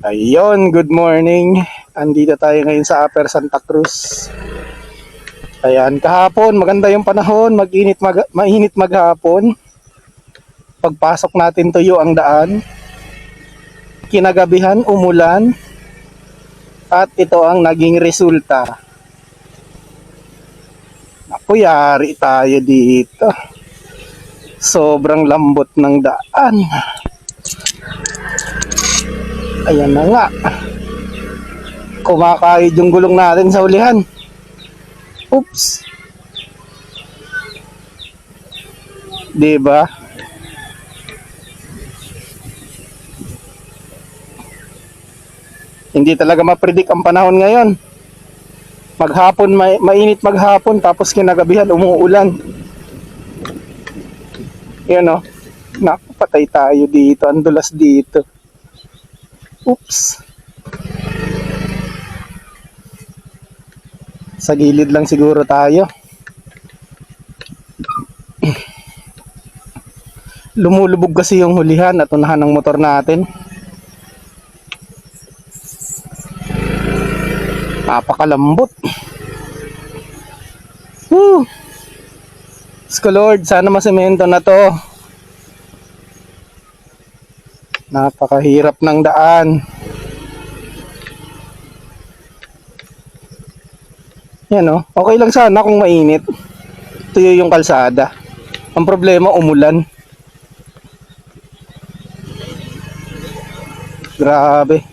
Ayun, good morning. Andito tayo ngayon sa Upper Santa Cruz. Ayan, kahapon maganda yung panahon, mag-init mag mainit maghapon. Pagpasok natin tuyo ang daan. Kinagabihan umulan. At ito ang naging resulta. Naku, yari tayo dito. Sobrang lambot ng daan. Ayan na nga. Kumakayod yung gulong natin sa ulihan. Oops. Diba? Hindi talaga mapredict ang panahon ngayon. Maghapon, may, mainit maghapon, tapos kinagabihan, umuulan. Yan o. Naku, patay tayo dito. Ang dulas dito. Oops. Sa gilid lang siguro tayo. Lumulubog kasi yung hulihan at unahan ng motor natin. Napakalambot. Woo! Diyos ko Lord, sana masemento na to. Napakahirap ng daan. Yan o. Okay lang sana kung mainit. Tuyo yung kalsada. Ang problema, umulan. Grabe.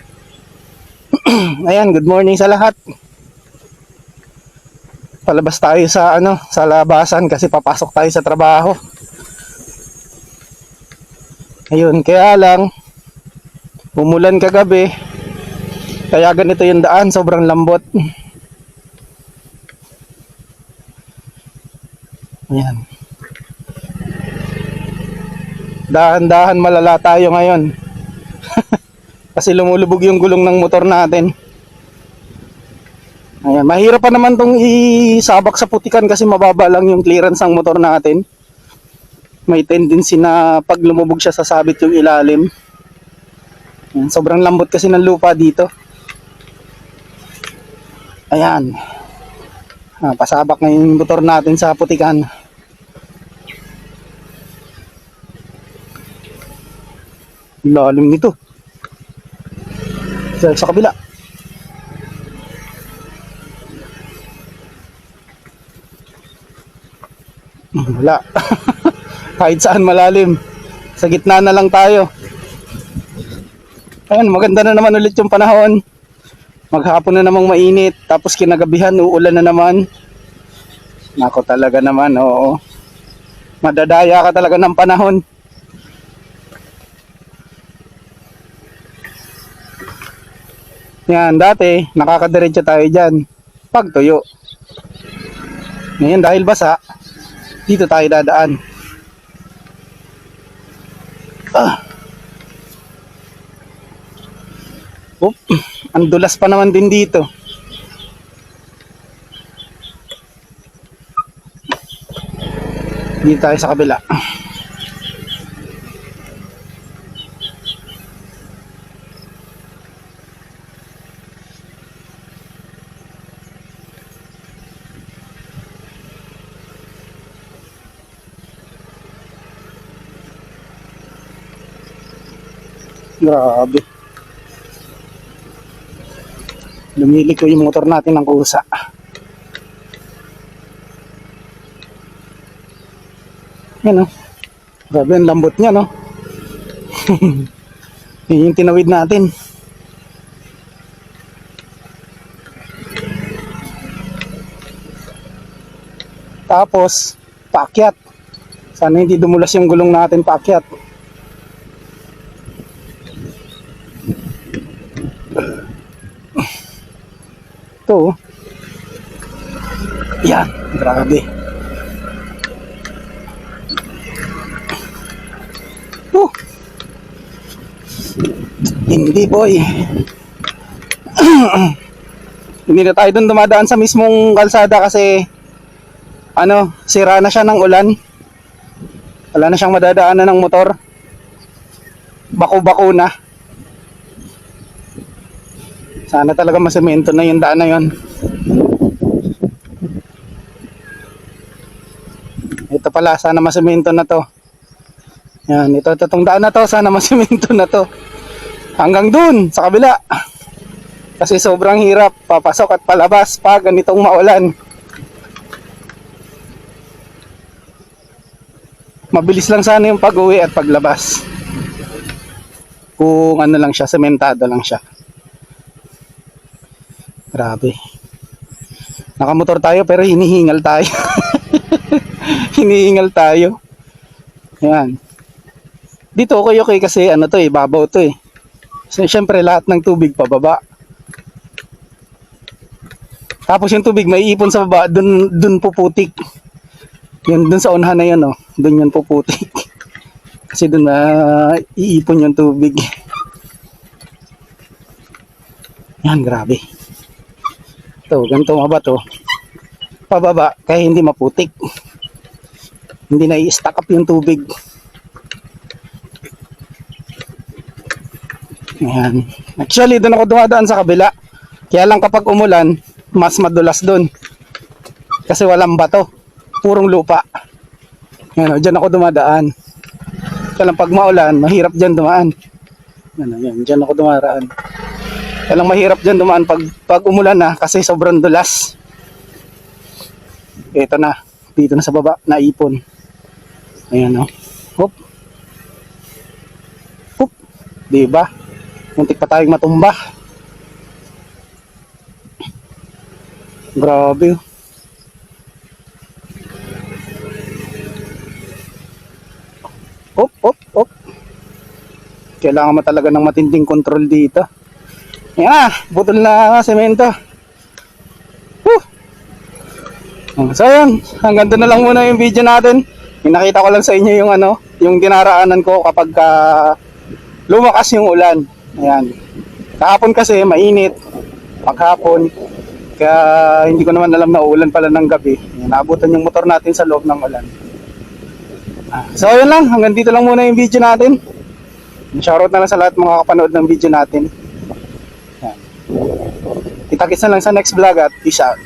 Ayan, good morning sa lahat. Palabas tayo sa ano, sa labasan kasi papasok tayo sa trabaho. Ayun, kaya lang umulan kagabi. Kaya ganito yung daan, sobrang lambot. Ayan. Dahan-dahan malala tayo ngayon. Kasi lumulubog yung gulong ng motor natin. Ayan, mahirap pa naman tong isabak sa putikan kasi mababa lang yung clearance ng motor natin. May tendency na pag lumubog siya sasabit yung ilalim. Ayan, sobrang lambot kasi ng lupa dito. Ayan. Ah, pasabak na yung motor natin sa putikan. Lalim nito. Sa, sa kabila. Hmm, Wala. Kahit saan malalim. Sa gitna na lang tayo. Ayan, maganda na naman ulit yung panahon. Maghapon na namang mainit. Tapos kinagabihan, uulan na naman. Nako talaga naman, oo. Madadaya ka talaga ng panahon. Yan, dati, nakakadiretso tayo dyan. Pag tuyo. Ngayon, dahil basa, dito tayo dadaan. Ah. Oop, ang dulas pa naman din dito. Dito tayo sa kabila. Grabe. Lumili ko yung motor natin ng kusa. Yan o. Grabe ang lambot niya no. Yun yung tinawid natin. Tapos, paakyat. Sana hindi dumulas yung gulong natin paakyat. Oh. Yan, grabe. Oh. Hindi boy. Hindi na tayo dun dumadaan sa mismong kalsada kasi ano, sira na siya ng ulan. Wala na siyang madadaanan ng motor. Bako-bako na. Sana talaga masemento na yung daan na yun. Ito pala, sana masemento na to. Yan, ito, ito, itong daan na to, sana masemento na to. Hanggang dun, sa kabila. Kasi sobrang hirap, papasok at palabas pag ganitong maulan. Mabilis lang sana yung pag-uwi at paglabas. Kung ano lang siya, sementado lang siya. Grabe. Nakamotor tayo pero hinihingal tayo. hinihingal tayo. Yan. Dito okay okay kasi ano to eh, babaw to eh. So, syempre lahat ng tubig pababa. Tapos yung tubig may ipon sa baba, dun, dun puputik. Yun, dun sa unahan na yun, oh. Dun yun puputik. Kasi dun na iipon yung tubig. Yan, grabe. Ito, ganito mga bato. Pababa, kaya hindi maputik. Hindi na i-stack up yung tubig. Ayan. Actually, doon ako dumadaan sa kabila. Kaya lang kapag umulan, mas madulas doon. Kasi walang bato. Purong lupa. Ayan, o, dyan ako dumadaan. Kaya lang pag maulan, mahirap dyan dumaan. Ayan, o, yan, dyan ako dumaraan. Kaya lang mahirap dyan dumaan pag, pag umulan na kasi sobrang dulas. Ito na. Dito na sa baba, naipon. Ayan o. Hop. Hop. Diba? Muntik pa tayong matumba. Grabe. oh. Hop, hop, hop. Kailangan mo talaga ng matinding control dito. Yan na, butol na semento. Whew. Oh, So yun, hanggang doon na lang muna yung video natin. Pinakita ko lang sa inyo yung ano, yung dinaraanan ko kapag ka lumakas yung ulan. Ayan. Kahapon kasi mainit. Paghapon. Kaya hindi ko naman alam na uulan pala ng gabi. Ayan, naabutan yung motor natin sa loob ng ulan. Ah, So yun lang, hanggang dito lang muna yung video natin. Shoutout na lang sa lahat mga kapanood ng video natin. Kita-kits na lang sa next vlog at peace out.